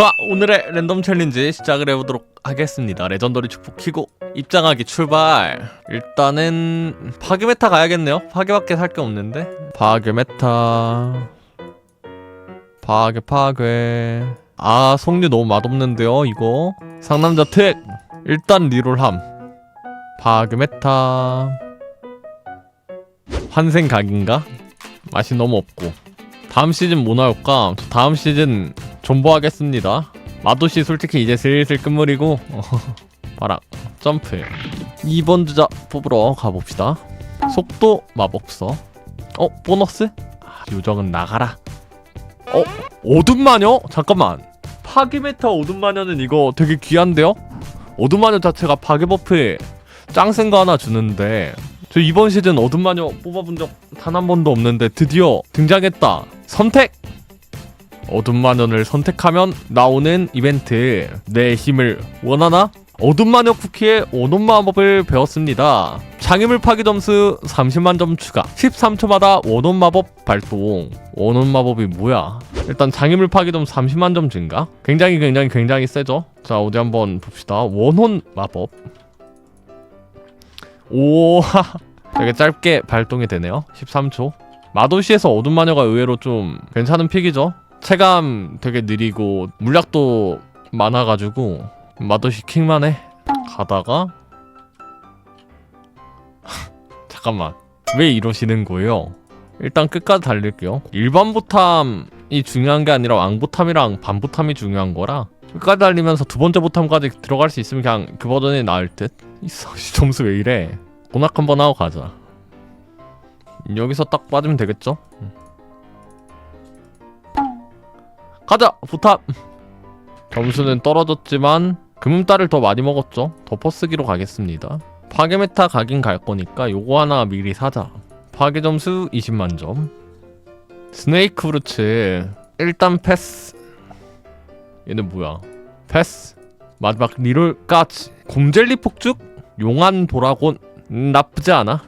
자 오늘의 랜덤 챌린지 시작을 해보도록 하겠습니다. 레전더리 축복 키고 입장하기 출발. 일단은 파괴 메타 가야겠네요. 파괴밖에 살 게 없는데. 파괴 메타. 파괴 파괴. 아 속류 너무 맛없는데요 이거? 상남자 특 일단 리롤함. 파괴 메타. 환생 각인가? 맛이 너무 없고. 다음 시즌 뭐 나올까? 저 다음 시즌 존버하겠습니다. 마도씨 솔직히 이제 슬슬 끝물이고 봐라 점프 2번 주자 뽑으러 가봅시다. 속도 마법서 어 보너스? 아, 요정은 나가라. 어 어둠 마녀? 잠깐만 파괴 메타 어둠 마녀는 이거 되게 귀한데요? 어둠 마녀 자체가 파괴 버프에 짱센거 하나 주는데 저 이번 시즌 어둠 마녀 뽑아본 적 단 한 번도 없는데 드디어 등장했다. 선택! 어둠 마녀를 선택하면 나오는 이벤트. 내 힘을 원하나? 어둠 마녀 쿠키의 온온 마법을 배웠습니다. 장애물 파기 점수 30만 점 추가. 13초마다 원온 마법 발동. 원온 마법이 뭐야? 일단 장애물 파기 점수 30만 점 증가? 굉장히 굉장히 굉장히 세죠? 자 어디 한번 봅시다. 원혼 마법. 오 되게 짧게 발동이 되네요. 13초. 마도시에서 어둠 마녀가 의외로 좀 괜찮은 픽이죠 체감 되게 느리고 물약도 많아가지고 마도시 킹만해 가다가 잠깐만 왜 이러시는 거예요? 일단 끝까지 달릴게요 일반 보탐이 중요한 게 아니라 왕보탐이랑 반보탐이 중요한 거라 끝까지 달리면서 두 번째 보탐까지 들어갈 수 있으면 그냥 그 버전이 나을 듯? 이 씨, 점수 왜 이래 고낙 한번 하고 가자 여기서 딱 빠지면 되겠죠? 가자! 부탑! 점수는 떨어졌지만 금음달을 더 많이 먹었죠? 덮어쓰기로 가겠습니다. 파괴 메타 가긴 갈 거니까 요거 하나 미리 사자. 파괴 점수 20만 점. 스네이크 브루츠. 일단 패스. 얘는 뭐야? 패스. 마지막 리롤까지. 곰젤리 폭죽? 용한 도라곤? 음, 나쁘지 않아.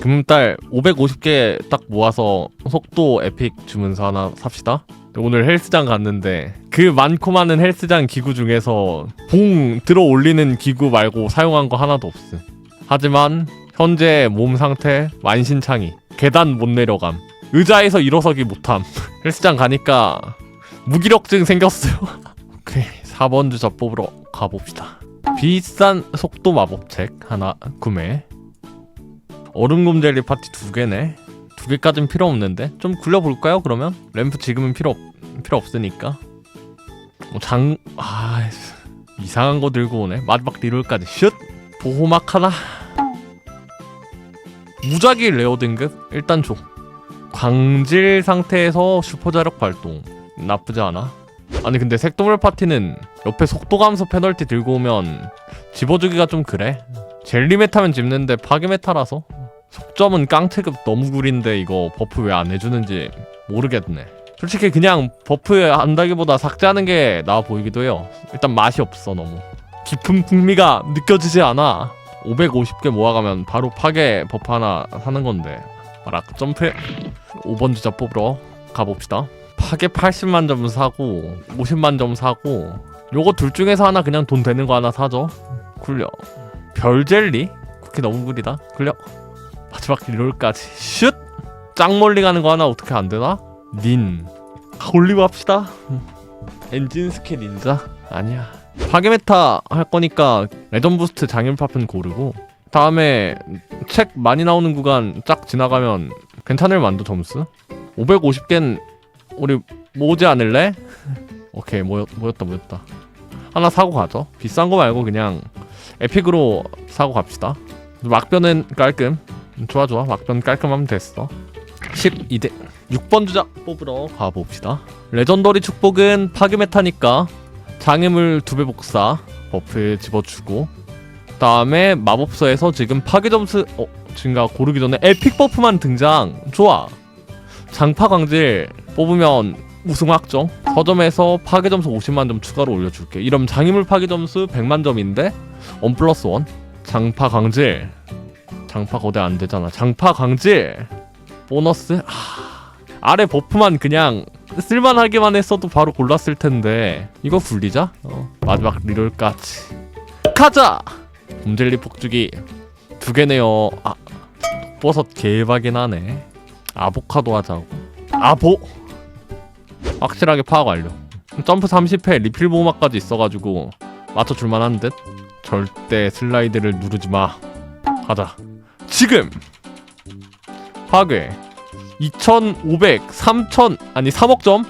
금달 550개 딱 모아서 속도 에픽 주문서 하나 삽시다. 오늘 헬스장 갔는데 그 많고 많은 헬스장 기구 중에서 봉 들어 올리는 기구 말고 사용한 거 하나도 없음. 하지만 현재 몸 상태 만신창이 계단 못 내려감. 의자에서 일어서기 못함. 헬스장 가니까 무기력증 생겼어요. 오케이 4번 주자 뽑으러 가봅시다. 비싼 속도 마법책 하나 구매. 얼음곰 젤리 파티 두 개네. 두 개까진 필요 없는데 좀 굴려볼까요? 그러면 램프 지금은 필요 없, 필요 없으니까. 뭐장 아, 이상한 거 들고 오네. 마지막 리롤까지 슛 보호막 하나. 무작위 레어 등급 일단 줘. 광질 상태에서 슈퍼 자력 발동 나쁘지 않아. 아니 근데 색동물 파티는 옆에 속도 감소 페널티 들고 오면 집어주기가 좀 그래. 젤리 메타면 집는데 파괴 메타라서 속점은 깡체급 너무 구린데 이거 버프 왜 안 해주는지 모르겠네. 솔직히 그냥 버프 한다기보다 삭제하는 게 나아 보이기도 해요. 일단 맛이 없어 너무. 깊은 풍미가 느껴지지 않아. 550개 모아가면 바로 파괴 버프 하나 사는 건데. 마락 점프 5번 주자 뽑으러 가봅시다. 파괴 80만 점 사고 50만 점 사고 요거 둘 중에서 하나 그냥 돈 되는 거 하나 사죠. 굴려. 별젤리? 쿠키 너무 구리다. 굴려. 마지막 리롤까지. 슛! 짱 멀리 가는 거 하나 어떻게 안 되나? 닌 올리브 합시다. 엔진 스킬 닌자? 아니야. 파괴 메타 할 거니까 레전 부스트 장일 파편 고르고 다음에 책 많이 나오는 구간 쫙 지나가면 괜찮을 만도 점수? 550겐 우리 모으지 않을래? 오케이 모였, 모였다 모였다. 하나 사고 가죠. 비싼 거 말고 그냥 에픽으로 사고 갑시다. 막변은 깔끔 좋아 좋아. 막변 깔끔하면 됐어. 12대. 6번 주자. 뽑으러. 가봅시다. 레전더리 축복은 파괴 메타니까 장애물 두 배 복사 버프 집어주고 다음에 마법서에서 지금 파괴 점수 어 증가 고르기 전에 에픽 버프만 등장. 좋아. 장파 광질 뽑으면 우승 확정. 서점에서 파괴 점수 50만 점 추가로 올려줄게. 이러면 장애물 파괴 점수 100만 점인데 원 플러스 원. 장파 광질 장파 거대 안 되잖아. 장파 강질 보너스? 아 아래 버프만 그냥 쓸만하게만 했어도 바로 골랐을 텐데. 이거 굴리자. 어, 마지막 리롤까지. 가자! 곰젤리 폭죽이 두 개네요. 아 버섯 개박이긴 하네. 아보카도 하자고. 아보! 확실하게 파악 완료. 점프 30회 리필 보호막까지 있어가지고 맞춰줄만 한 듯? 절대 슬라이드를 누르지 마. 가자 지금 파괴 2,500, 3,000 아니 3억 점,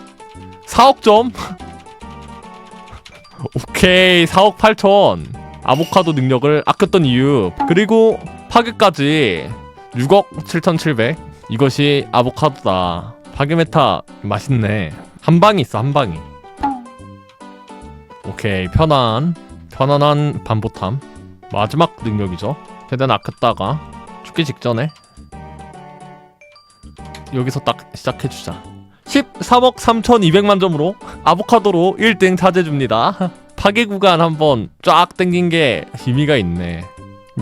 4억 점. 오케이 4억 8천. 아보카도 능력을 아꼈던 이유 그리고 파괴까지 6억 7,700. 이것이 아보카도다. 파괴 메타 맛있네. 한 방이 있어 한 방이. 오케이 편안 편안한 반보탐 마지막 능력이죠. 최대한 아꼈다가 죽기 직전에 여기서 딱 시작해주자. 13억 3200만 점으로 아보카도로 1등 차지해줍니다. 파괴 구간 한번 쫙 땡긴 게 의미가 있네.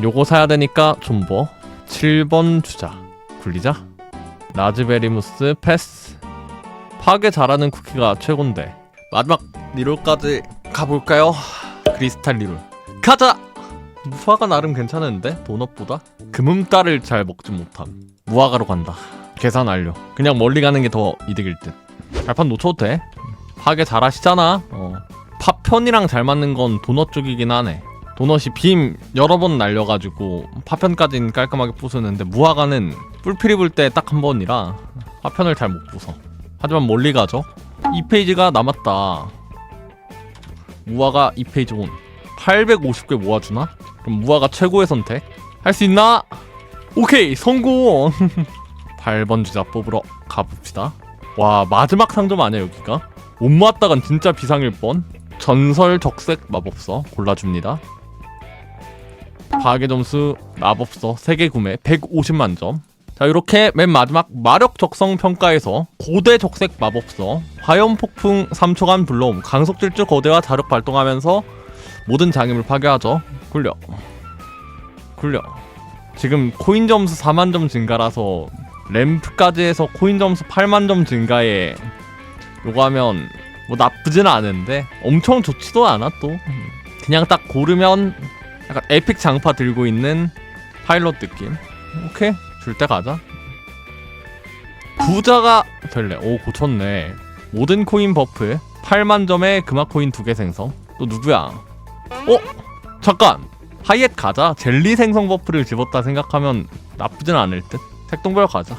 요거 사야 되니까 존버 7번 주자. 굴리자. 라즈베리무스 패스. 파괴 잘하는 쿠키가 최곤데. 마지막 리롤까지 가볼까요? 크리스탈 리롤. 가자! 무화가 나름 괜찮은데 도넛보다 금음따를 잘 먹지 못함 무화가로 간다 계산 완료. 그냥 멀리 가는 게 더 이득일 듯. 발판 놓쳐도 돼. 파괴 잘 하시잖아. 어. 파편이랑 잘 맞는 건 도넛 쪽이긴 하네. 도넛이 빔 여러 번 날려가지고 파편까지는 깔끔하게 부수는데 무화과는 뿔피리 불때 딱 한 번이라 파편을 잘 못 부숴. 하지만 멀리 가죠. 2페이지가 남았다. 무화과 2페이지 온. 850개 모아주나? 그럼 무화과 최고의 선택. 할 수 있나? 오케이 성공. 8번 주자 뽑으러 가봅시다. 와 마지막 상점 아니야 여기가? 못 모았다간 진짜 비상일 뻔. 전설 적색 마법서 골라줍니다. 파괴 점수 마법서 3개 구매 150만 점. 자 이렇게 맨 마지막 마력 적성 평가에서 고대 적색 마법서 화염 폭풍 3초간 불러옴 강속 질주 거대와 자력 발동하면서 모든 장애물 파괴하죠. 굴려. 굴려. 지금 코인 점수 4만 점 증가라서 램프까지 해서 코인 점수 8만 점 증가에 요거 하면 뭐 나쁘지는 않은데 엄청 좋지도 않아 또. 그냥 딱 고르면 약간 에픽 장파 들고 있는 파일럿 느낌. 오케이. 줄 때 가자. 부자가 될래. 오 고쳤네. 모든 코인 버프. 8만 점에 금화 코인 2개 생성. 또 누구야 어? 잠깐 하이햇 가자 젤리 생성 버프를 집었다 생각하면 나쁘진 않을 듯 색동별 가자.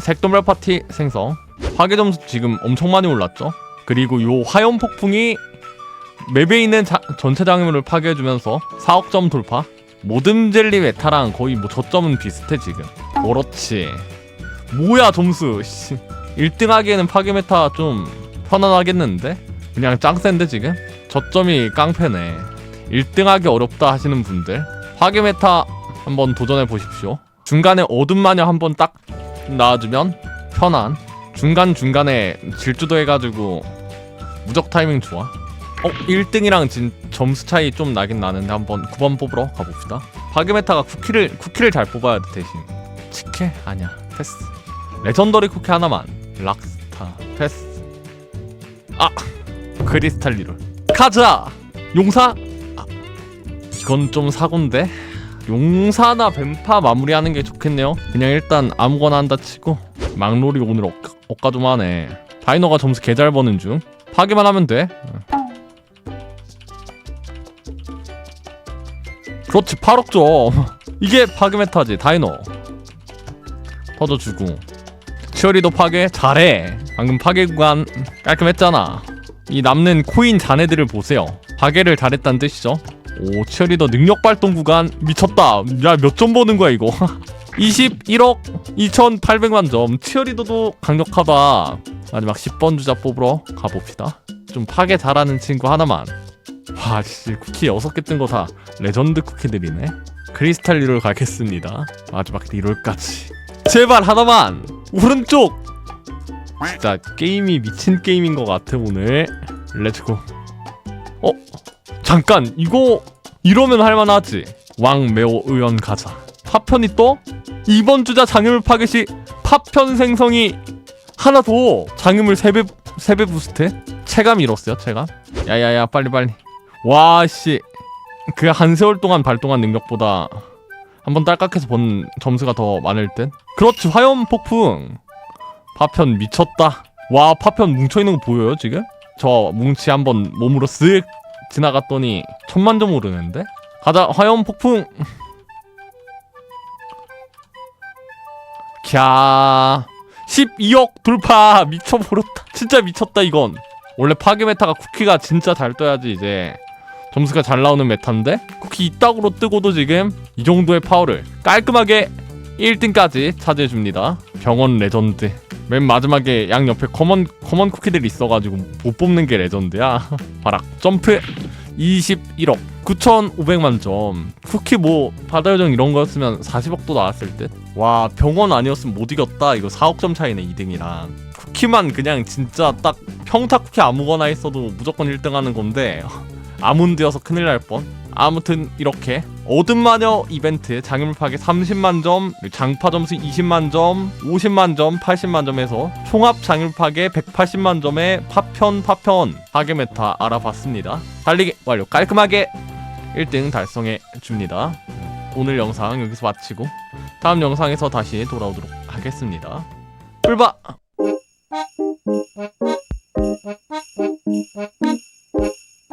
색동별 파티 생성. 파괴 점수 지금 엄청 많이 올랐죠. 그리고 요 화염 폭풍이 맵에 있는 자, 전체 장애물을 파괴해주면서 4억 점 돌파. 모든 젤리 메타랑 거의 뭐 저점은 비슷해 지금. 그렇지. 뭐야 점수. 씨. 1등 하기에는 파괴 메타 좀 편안하겠는데? 그냥 짱센데 지금? 저점이 깡패네. 1등 하기 어렵다 하시는 분들 파괴 메타 한번 도전해 보십시오. 중간에 어둠 마녀 한번 딱 나와주면 편한. 중간 중간에 질주도 해가지고 무적 타이밍 좋아. 어 1등이랑 진 점수 차이 좀 나긴 나는데 한번 9번 뽑으러 가봅시다. 바그메타가 쿠키를 쿠키를 잘 뽑아야 돼 대신. 치케 아니야 패스. 레전더리 쿠키 하나만. 락스타 패스. 아 크리스탈 리롤. 가자 용사. 아, 이건 좀 사고인데. 용사나 뱀파 마무리하는 게 좋겠네요. 그냥 일단 아무거나 한다 치고 막놀이 오늘 엇, 엇가 좀 하네. 다이너가 점수 개잘 버는 중. 파기만 하면 돼. 그렇지 8억 점. 이게 파괴 메타지 다이너. 터져주고. 치어리도 파괴 잘해. 방금 파괴 구간 깔끔했잖아. 이 남는 코인 잔해들을 보세요. 파괴를 잘했다는 뜻이죠. 오 치어리더 능력 발동 구간 미쳤다. 야 몇 점 버는 거야 이거? 21억 2800만 점. 치어리더도 강력하다. 마지막 10번 주자 뽑으러 가봅시다. 좀 파괴 잘하는 친구 하나만. 와 씨, 쿠키 6개 뜬 거 다 레전드 쿠키들이네. 크리스탈 리롤 가겠습니다. 마지막 리롤까지. 제발 하나만! 오른쪽 진짜 게임이 미친 게임인 것 같아 오늘. 렛츠고 어? 잠깐 이거 이러면 할만하지. 왕 매호 의원 가자. 파편이 또? 2번 주자 장애물 파괴 시 파편 생성이 하나 더. 장음을 3배 3배 부스트. 체감 잃었어요 체감. 야야야 빨리 빨리. 와씨. 그 한 세월 동안 발동한 능력보다 한번 딸깍해서 본 점수가 더 많을 듯. 그렇지 화염 폭풍 파편 미쳤다. 와 파편 뭉쳐있는 거 보여요 지금? 저 뭉치 한번 몸으로 쓱 지나갔더니 천만 점 오르는데? 가자 화염 폭풍! 캬. 12억 돌파! 미쳐버렸다. 진짜 미쳤다 이건. 원래 파괴 메타가 쿠키가 진짜 잘 떠야지 이제. 점수가 잘 나오는 메타인데? 쿠키 이따구로 뜨고도 지금 이 정도의 파워를 깔끔하게 1등까지 차지해줍니다. 병원 레전드 맨 마지막에 양 옆에 커먼 커먼 쿠키들이 있어가지고 못 뽑는 게 레전드야. 바락 점프 21억 9,500만 점. 쿠키 뭐 바다 요정 이런 거였으면 40억도 나왔을 듯 와 병원 아니었으면 못 이겼다. 이거 4억 점 차이네 2등이랑. 쿠키만 그냥 진짜 딱 평타 쿠키 아무거나 했어도 무조건 1등 하는 건데 아문드여서 큰일 날 뻔. 아무튼 이렇게 어둠마녀 이벤트 장애물 파괴 30만 점, 장파 점수 20만 점, 50만 점, 80만 점에서 총합 장애물 파괴 180만 점의 파편 파편 파괴 메타 알아봤습니다. 달리기 완료. 깔끔하게 1등 달성해 줍니다. 오늘 영상 여기서 마치고 다음 영상에서 다시 돌아오도록 하겠습니다. 뿔바